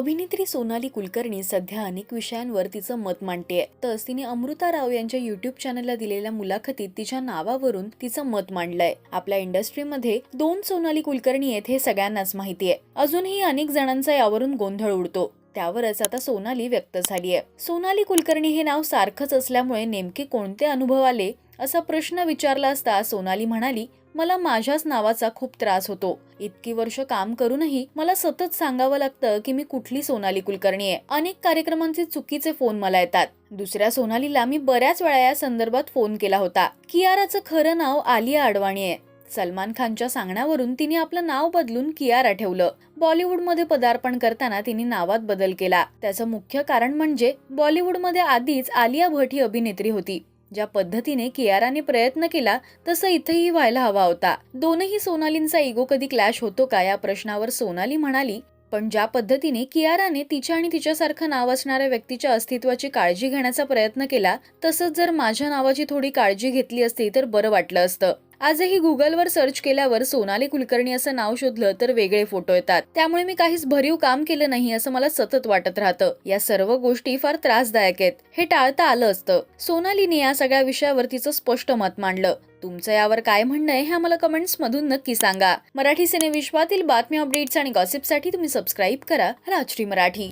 अभिनेत्री सोनाली कुलकर्णी सध्या अनेक विषयांवर तिचं मत मांडतेय तस तिने अमृता राव यांच्या युट्यूब चॅनलला दिलेल्या मुलाखतीत तिच्या नावावरून तिचं मत मांडलंय. आपल्या इंडस्ट्रीमध्ये दोन सोनाली कुलकर्णी आहेत हे सगळ्यांनाच माहिती आहे. अजूनही अनेक जणांचा यावरून गोंधळ उडतो. त्यावरच आता सोनाली व्यक्त झाली आहे सोनाली कुलकर्णी हे नाव सारखंच असल्यामुळे नेमके कोणते अनुभव आले असा प्रश्न विचारला असता सोनाली म्हणाली मला माझ्याच नावाचा खूप त्रास होतो. इतकी वर्ष काम करूनही मला सतत सांगावं लागतं की मी कुठली सोनाली कुलकर्णी आहे. अनेक कार्यक्रमांचे चुकीचे फोन मला येतात. दुसऱ्या सोनालीला मी बऱ्याच वेळा या संदर्भात फोन केला होता. कियाराचं खरं नाव आलिया अडवाणी आहे. सलमान खानच्या सांगण्यावरून तिने आपलं नाव बदलून कियारा ठेवलं. बॉलिवूडमध्ये पदार्पण करताना तिने नावात बदल केला. त्याचं मुख्य कारण म्हणजे बॉलिवूडमध्ये आधीच आलिया भट ही अभिनेत्री होती. ज्या पद्धतीने कियाराने प्रयत्न केला तसं इथेही व्हायला हवा होता. दोनही सोनालींचा इगो कधी क्लॅश होतो का या प्रश्नावर सोनाली म्हणाली पण ज्या पद्धतीने कियाराने तिच्या आणि तिच्यासारखं नाव असणाऱ्या व्यक्तीच्या अस्तित्वाची काळजी घेण्याचा प्रयत्न केला तसंच जर माझ्या नावाची थोडी काळजी घेतली असती तर बरं वाटलं असतं. आजही गुगलवर सर्च केल्यावर सोनाली कुलकर्णी असं नाव शोधलं तर वेगळे फोटो येतात. त्यामुळे मी काहीच भरीव काम केलं नाही असं मला सतत वाटत राहतं. या सर्व गोष्टी फार त्रासदायक आहेत. हे टाळता आलं असतं. सोनालीने या सगळ्या विषयावर तिचं स्पष्ट मत मांडलं. तुमचं यावर काय म्हणणं आहे हे आम्हाला कमेंट्स मधून नक्की सांगा. मराठी सिनेविश्वातील बातम्या अपडेट्स आणि गॉसिपसाठी तुम्ही सबस्क्राईब करा. राजश्री मराठी.